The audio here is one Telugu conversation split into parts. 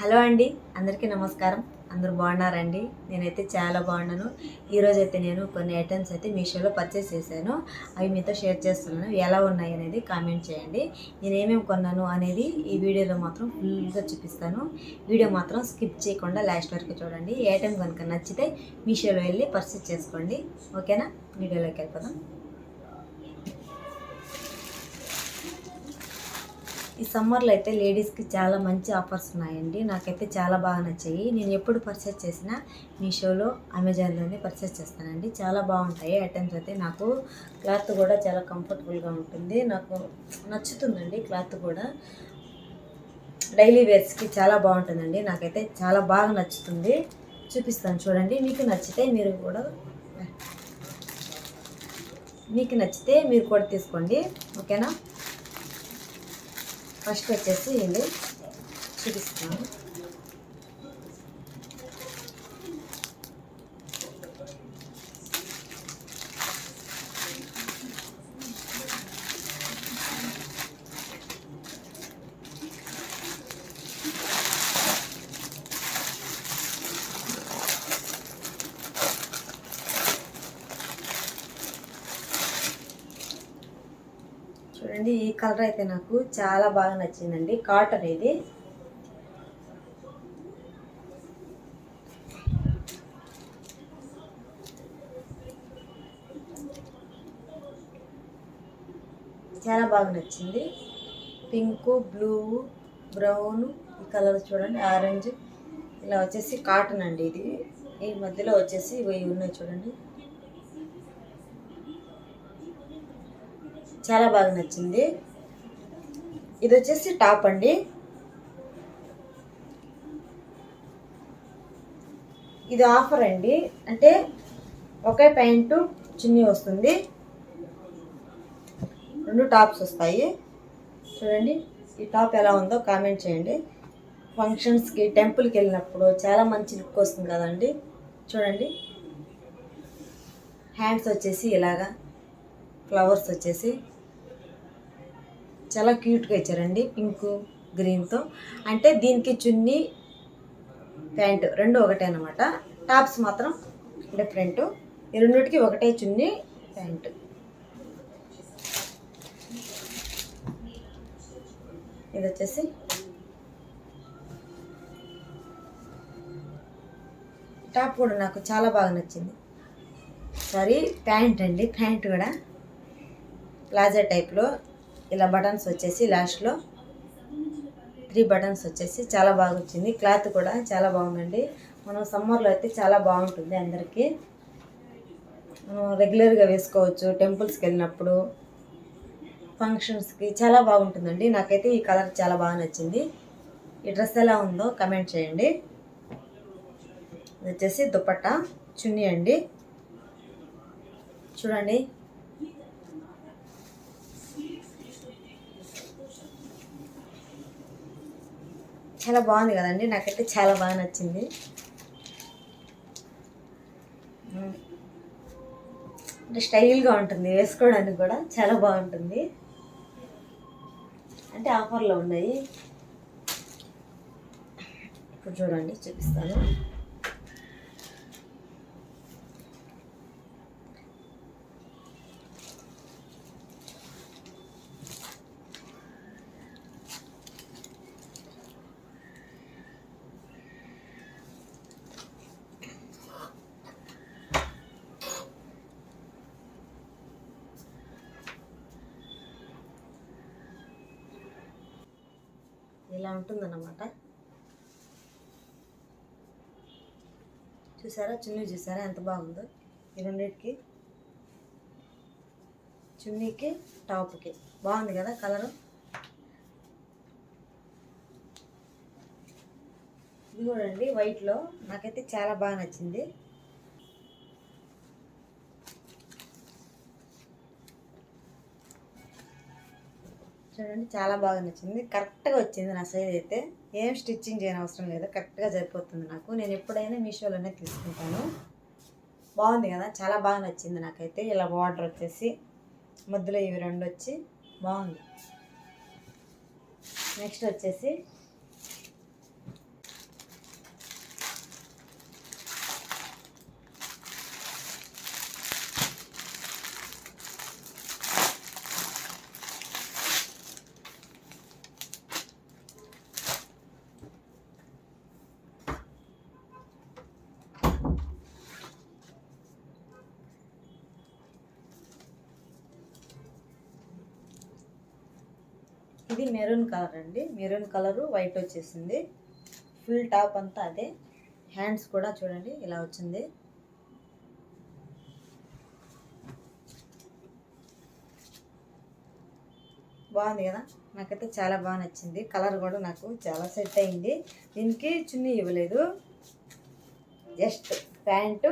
హలో అండి అందరికీ నమస్కారం. అందరూ బాగున్నారండి? నేనైతే చాలా బాగున్నాను. ఈరోజు అయితే నేను కొన్ని ఐటమ్స్ అయితే మీషోలో పర్చేస్ చేశాను. అవి మీతో షేర్ చేస్తున్నాను. ఎలా ఉన్నాయి అనేది కామెంట్ చేయండి. నేను ఏమేమి కొన్నాను అనేది ఈ వీడియోలో మాత్రం ఫుల్గా చూపిస్తాను. వీడియో మాత్రం స్కిప్ చేయకుండా లాస్ట్ వరకు చూడండి. ఏ ఐటమ్ కనుక నచ్చితే మీషోలో వెళ్ళి పర్చేస్ చేసుకోండి. ఓకేనా? వీడియోలోకి వెళ్ళిపోదాం. ఈ సమ్మర్లో అయితే లేడీస్కి చాలా మంచి ఆఫర్స్ ఉన్నాయండి. నాకైతే చాలా బాగా నచ్చాయి. నేను ఎప్పుడు పర్చేస్ చేసినా మీషోలో అమెజాన్లోనే పర్చేస్ చేస్తానండి. చాలా బాగుంటాయి. ఐటమ్స్ అయితే నాకు క్లాత్ కూడా చాలా కంఫర్టబుల్గా ఉంటుంది. నాకు నచ్చుతుందండి క్లాత్ కూడా. డైలీ వేర్స్కి చాలా బాగుంటుందండి. నాకైతే చాలా బాగా నచ్చుతుంది. చూపిస్తాను చూడండి. మీకు నచ్చితే మీరు కూడా మీకు నచ్చితే మీరు కూడా తీసుకోండి. ఓకేనా? ఫస్ట్ వచ్చేసి ఇది చూపిస్తాను. చూడండి ఈ కలర్ అయితే నాకు చాలా బాగా నచ్చిందండి. కాటన్ ఇది. చాలా బాగా నచ్చింది. పింక్ బ్లూ బ్రౌన్ ఈ కలర్ చూడండి ఆరెంజ్. ఇలా వచ్చేసి కాటన్ అండి ఇది. ఈ మధ్యలో వచ్చేసి ఇవి ఉన్నాయి చూడండి. చాలా బాగా నచ్చింది. ఇది వచ్చేసి టాప్ అండి. ఇది ఆఫర్ అండి. అంటే ఒకే ప్యాంటు చున్నీ వస్తుంది. రెండు టాప్స్ వస్తాయి. చూడండి ఈ టాప్ ఎలా ఉందో కామెంట్ చేయండి. ఫంక్షన్స్కి టెంపుల్కి వెళ్ళినప్పుడు చాలా మంచి లుక్ వస్తుంది కదండి. చూడండి. హ్యాండ్స్ వచ్చేసి ఇలాగా ఫ్లవర్స్ వచ్చేసి. చాలా క్యూట్గా ఇచ్చారండి. పింక్ గ్రీన్తో. అంటే దీనికి చున్నీ ప్యాంటు రెండు ఒకటే అనమాట టాప్స్ మాత్రం డిఫరెంట్. ఈ రెండిటికి ఒకటే చున్నీ ప్యాంటు. ఇది వచ్చేసి టాప్ కూడా నాకు చాలా బాగా నచ్చింది. సారీ ప్యాంట్ అండి. ప్యాంట్ కూడా ప్లాజా టైప్లో ఇలా బటన్స్ వచ్చేసి లాస్ట్లో త్రీ బటన్స్ వచ్చేసి చాలా బాగా వచ్చింది క్లాత్ కూడా చాలా బాగుందండి. మనం సమ్మర్లో అయితే చాలా బాగుంటుంది అందరికీ. మనం రెగ్యులర్గా వేసుకోవచ్చు. టెంపుల్స్కి వెళ్ళినప్పుడు ఫంక్షన్స్కి చాలా బాగుంటుందండి. నాకైతే ఈ కలర్ చాలా బాగా నచ్చింది. ఈ డ్రెస్ ఎలా ఉందో కమెంట్ చేయండి. ఇది వచ్చేసి దుపట్టా చున్నీ అండి. చూడండి. చాలా బాగుంది కదండి. నాకైతే చాలా బాగా నచ్చింది. అంటే స్టైల్గా ఉంటుంది. వేసుకోవడానికి కూడా చాలా బాగుంటుంది. అంటే ఆఫర్లో ఉన్నాయి. ఇప్పుడు చూడండి చూపిస్తాను. ఇలా ఉంటుందన్నమాట. చూసారా? చున్నీ చూసారా? ఎంత బాగుందో. ఈ రెండింటికి చున్నీకి టాప్కి. బాగుంది కదా కలరు? ఇది చూడండి వైట్లో నాకైతే చాలా బాగా నచ్చింది. చూడండి చాలా బాగా నచ్చింది. కరెక్ట్గా వచ్చింది నా సైజ్ అయితే. ఏం స్టిచ్చింగ్ చేయని అవసరం లేదు. కరెక్ట్గా సరిపోతుంది నాకు. నేను ఎప్పుడైనా మీషోలోనే తీసుకుంటాను. బాగుంది కదా? చాలా బాగా నచ్చింది నాకైతే. ఇలా బార్డర్ వచ్చేసి మధ్యలో ఇవి రెండు వచ్చి బాగుంది. నెక్స్ట్ వచ్చేసి ఇది మెరూన్ కలర్ అండి. మెరూన్ కలరు వైట్ వచ్చేసింది. ఫుల్ టాప్ అంతా అదే. హ్యాండ్స్ కూడా చూడండి ఇలా వచ్చింది. బాగుంది కదా? నాకైతే చాలా బాగా నచ్చింది. కలర్ కూడా నాకు చాలా సెట్ అయింది. దీనికి చున్నీ ఇవ్వలేదు. Just pant.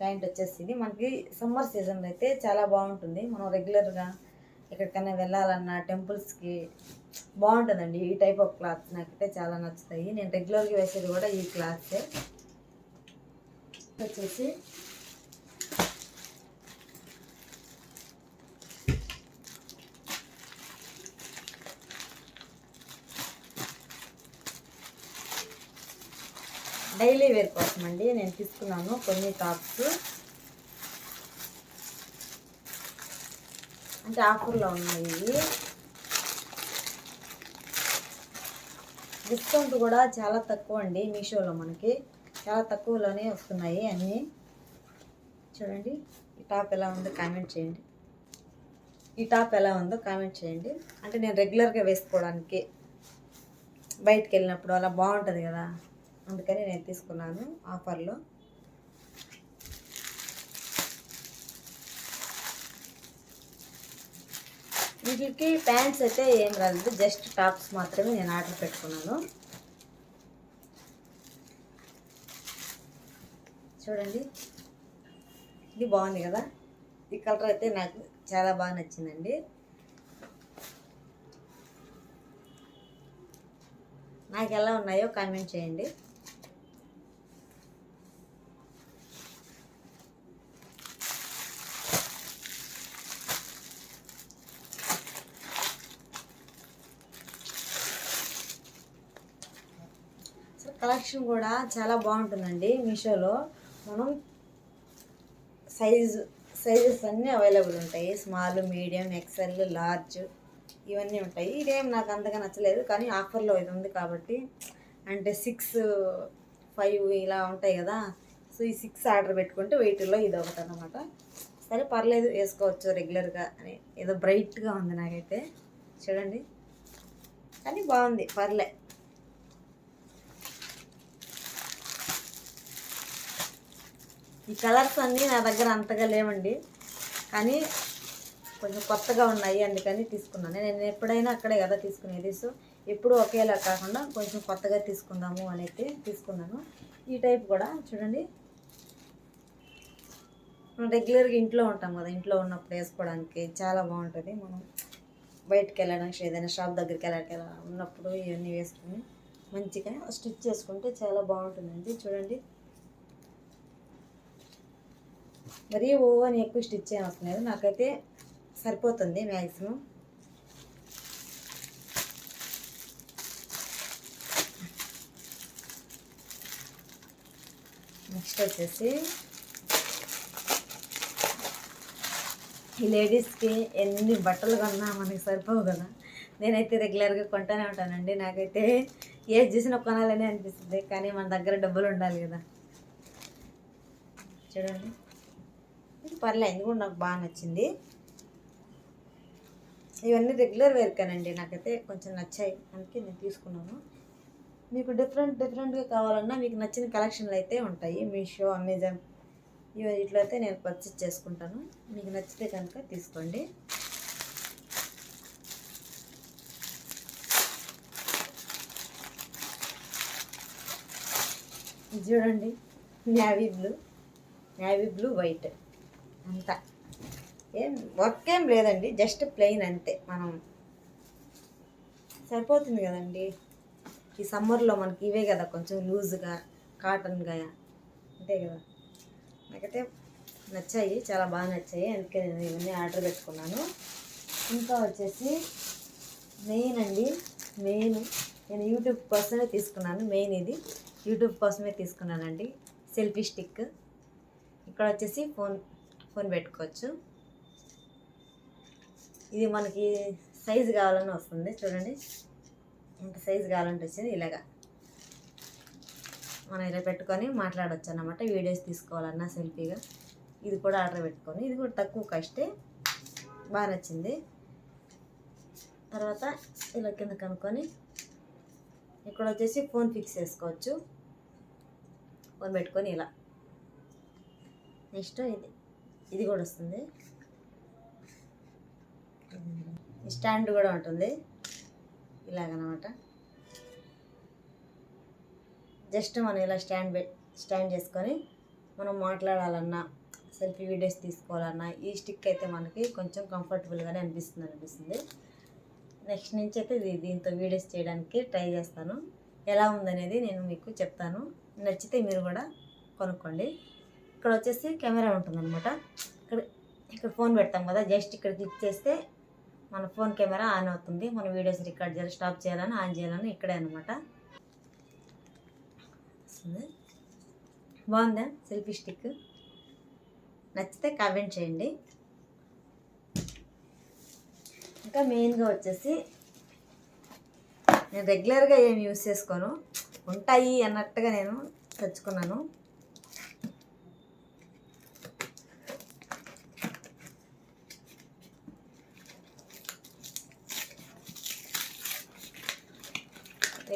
ప్యాంట్ వచ్చేసింది. మనకి సమ్మర్ సీజన్లో అయితే చాలా బాగుంటుంది. మనం రెగ్యులర్గా ఎక్కడికైనా వెళ్ళాలన్నా టెంపుల్స్కి బాగుంటుందండి. ఈ టైప్ ఆఫ్ క్లాత్స్ నాకైతే చాలా నచ్చుతాయి. నేను రెగ్యులర్గా వేసేది కూడా ఈ క్లాత్సే. వచ్చేసి డైలీ వేర్ కోసం అండి నేను తీసుకున్నాను కొన్ని టాప్స్. అంటే ఆఫర్లో ఉన్నాయి. ఇవి డిస్కౌంట్ కూడా చాలా తక్కువ అండి మీషోలో మనకి. చాలా తక్కువలోనే వస్తున్నాయి అన్నీ. చూడండి ఈ టాప్ ఎలా ఉందో కామెంట్ చేయండి. ఈ టాప్ ఎలా ఉందో కామెంట్ చేయండి. అంటే నేను రెగ్యులర్గా వేసుకోవడానికి బయటికి వెళ్ళినప్పుడు అలా బాగుంటుంది కదా అందుకని నేను తీసుకున్నాను ఆఫర్లో. వీటికి ప్యాంట్స్ అయితే ఏం రాలేదు. జస్ట్ టాప్స్ మాత్రమే నేను ఆర్డర్ పెట్టుకున్నాను. చూడండి. ఇది బాగుంది కదా? ఈ కలర్ అయితే నాకు చాలా బాగా నచ్చిందండి. నాకు ఎలా ఉన్నాయో కామెంట్ చేయండి. కలెక్షన్ కూడా చాలా బాగుంటుందండి మీషోలో. మనం సైజు సైజెస్ అన్నీ అవైలబుల్ ఉంటాయి. స్మాల్ మీడియం ఎక్సెల్ లార్జ్ ఇవన్నీ ఉంటాయి. ఇదేం నాకు అంతగా నచ్చలేదు కానీ ఆఫర్లో ఇది ఉంది కాబట్టి. అంటే సిక్స్ ఫైవ్ ఇలా ఉంటాయి కదా. సో ఈ సిక్స్ ఆర్డర్ పెట్టుకుంటే వెయిట్లో ఇది ఒకటి అనమాట సరే పర్లేదు వేసుకోవచ్చు రెగ్యులర్గా అని. ఏదో బ్రైట్గా ఉంది నాకైతే. చూడండి. కానీ బాగుంది. పర్లే. ఈ కలర్స్ అన్నీ నా దగ్గర అంతగా లేవండి. కానీ కొంచెం కొత్తగా ఉన్నాయి అందుకని తీసుకున్నాను. నేను ఎప్పుడైనా అక్కడే కదా తీసుకునేది. సో ఎప్పుడు ఒకేలా కాకుండా కొంచెం కొత్తగా తీసుకుందాము అని అయితే తీసుకున్నాను. ఈ టైప్ కూడా చూడండి. మనం రెగ్యులర్గా ఇంట్లో ఉంటాం కదా ఇంట్లో ఉన్నప్పుడు వేసుకోవడానికి చాలా బాగుంటుంది. మనం బయటకు వెళ్ళడానికి ఏదైనా షాప్ దగ్గరికి వెళ్ళడానికి ఉన్నప్పుడు ఇవన్నీ వేసుకుని మంచిగా స్టిచ్ చేసుకుంటే చాలా బాగుంటుందండి. చూడండి. మరీ ఓ అని ఎక్కువ స్టిచ్ చేయని అవసరం లేదు. నాకైతే సరిపోతుంది మ్యాక్సిమం నెక్స్ట్ వచ్చేసి ఈ లేడీస్కి ఎన్ని బట్టలు కొన్నా మనకి సరిపోవు కదా. నేనైతే రెగ్యులర్గా కొంటానే ఉంటానండి. నాకైతే ఏది చూసినా కొనాలని అనిపిస్తుంది. కానీ మన దగ్గర డబ్బులు ఉండాలి కదా. చూడండి. పర్లే పర్లేదు ఇది కూడా నాకు బాగా నచ్చింది. ఇవన్నీ రెగ్యులర్ వేర్కానండి నాకైతే కొంచెం నచ్చాయి. అందుకే నేను తీసుకున్నాను. మీకు డిఫరెంట్ డిఫరెంట్గా కావాలన్నా మీకు నచ్చిన కలెక్షన్లు అయితే ఉంటాయి. మీషో అమెజాన్ ఇవి ఇట్లా అయితే నేను పర్చేస్ చేసుకుంటాను. మీకు నచ్చితే కనుక తీసుకోండి. చూడండి navy blue navy blue white అంతా. ఏం వర్క్ ఏం లేదండి జస్ట్ ప్లెయిన్ అంతే. మనం సరిపోతుంది కదండి. ఈ సమ్మర్లో మనకి ఇవే కదా కొంచెం లూజ్గా కాటన్గా అంతే కదా. నాకైతే నచ్చాయి చాలా బాగా నచ్చాయి. అందుకే నేను ఇవన్నీ ఆర్డర్ పెట్టుకున్నాను. ఇంకా వచ్చేసి మెయిన్ అండి మెయిన్ నేను యూట్యూబ్ కోసమే తీసుకున్నాను మెయిన్ ఇది. యూట్యూబ్ కోసమే తీసుకున్నానండి. సెల్ఫీ స్టిక్ ఇక్కడ వచ్చేసి ఫోన్ ఫోన్ పెట్టుకోవచ్చు. ఇది మనకి సైజు కావాలని వస్తుంది. చూడండి. ఇంత సైజు కావాలంటే వచ్చింది. ఇలాగా మనం ఇలా పెట్టుకొని మాట్లాడవచ్చు అన్నమాట. వీడియోస్ తీసుకోవాలన్నా సెల్ఫీగా. ఇది కూడా ఆర్డర్ పెట్టుకొని. ఇది కూడా తక్కువ కష్టే బాగా నచ్చింది. తర్వాత ఇలా కింద కనుక్కొని ఇక్కడ వచ్చేసి ఫోన్ ఫిక్స్ చేసుకోవచ్చు. ఫోన్ పెట్టుకొని ఇలా. నెక్స్ట్ ఇది. ఇది కూడా వస్తుంది. స్టాండ్ కూడా ఉంటుంది. ఇలాగనమాట. జస్ట్ మనం ఇలా స్టాండ్ స్టాండ్ చేసుకొని మనం మాట్లాడాలన్నా సెల్ఫీ వీడియోస్ తీసుకోవాలన్నా ఈ స్టిక్ అయితే మనకి కొంచెం కంఫర్టబుల్గానే అనిపిస్తుంది అనిపిస్తుంది. నెక్స్ట్ నుంచి అయితే ఇది దీంతో వీడియోస్ చేయడానికి ట్రై చేస్తాను. ఎలా ఉందనేది నేను మీకు చెప్తాను. నచ్చితే మీరు కూడా కొనుక్కోండి. ఇక్కడ వచ్చేసి కెమెరా ఉంటుందన్నమాట. ఇక్కడ ఇక్కడ ఫోన్ పెడతాం కదా జస్ట్ ఇక్కడ క్లిక్ చేస్తే మన ఫోన్ కెమెరా ఆన్ అవుతుంది. మన వీడియోస్ రికార్డ్ చేయాలి స్టాప్ చేయాలని ఆన్ చేయాలని ఇక్కడే అనమాట బాగుందా? Selfie stick. నచ్చితే కామెంట్ చేయండి. ఇంకా మెయిన్గా వచ్చేసి నేను రెగ్యులర్గా ఏమి యూస్ చేసుకోను. ఉంటాయి అన్నట్టుగా నేను తెచ్చుకున్నాను.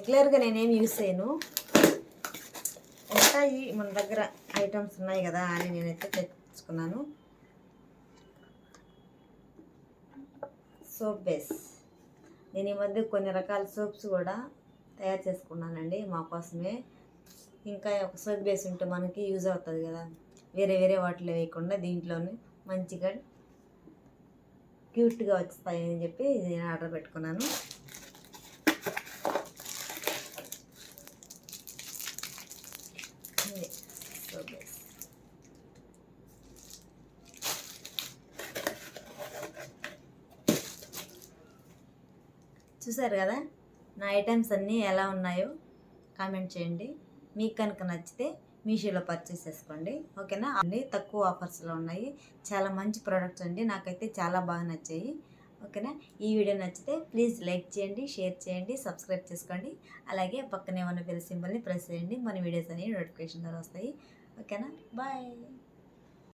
రెగ్యులర్గా నేనేం యూస్ చేయను. ఉంటాయి మన దగ్గర ఐటమ్స్ ఉన్నాయి కదా అని నేనైతే తెచ్చుకున్నాను. Soap base. నేను ఈ మధ్య కొన్ని రకాల సోప్స్ కూడా తయారు చేసుకున్నానండి మా కోసమే. ఇంకా ఒక సోప్ బేస్ ఉంటే మనకి యూజ్ అవుతుంది కదా. వేరే వేరే వాటిలో వేయకుండా దీంట్లోనే మంచిగా క్యూట్గా వస్తాయని చెప్పి నేను ఆర్డర్ పెట్టుకున్నాను. చూసారు కదా? నా ఐటమ్స్ అన్నీ ఎలా ఉన్నాయో కామెంట్ చేయండి. మీకు కనుక నచ్చితే మీషోలో పర్చేస్ చేసుకోండి. ఓకేనా? అన్నీ తక్కువ ఆఫర్స్లో ఉన్నాయి. చాలా మంచి ప్రోడక్ట్స్ అండి. నాకైతే చాలా బాగా నచ్చాయి. ఓకేనా? ఈ వీడియో నచ్చితే ప్లీజ్ లైక్ చేయండి షేర్ చేయండి సబ్స్క్రైబ్ చేసుకోండి. అలాగే పక్కనే ఉన్న బెల్ సింబల్ని ప్రెస్ చేయండి. మన వీడియోస్ అనేవి నోటిఫికేషన్ ద్వారా వస్తాయి. ఓకేనా? బాయ్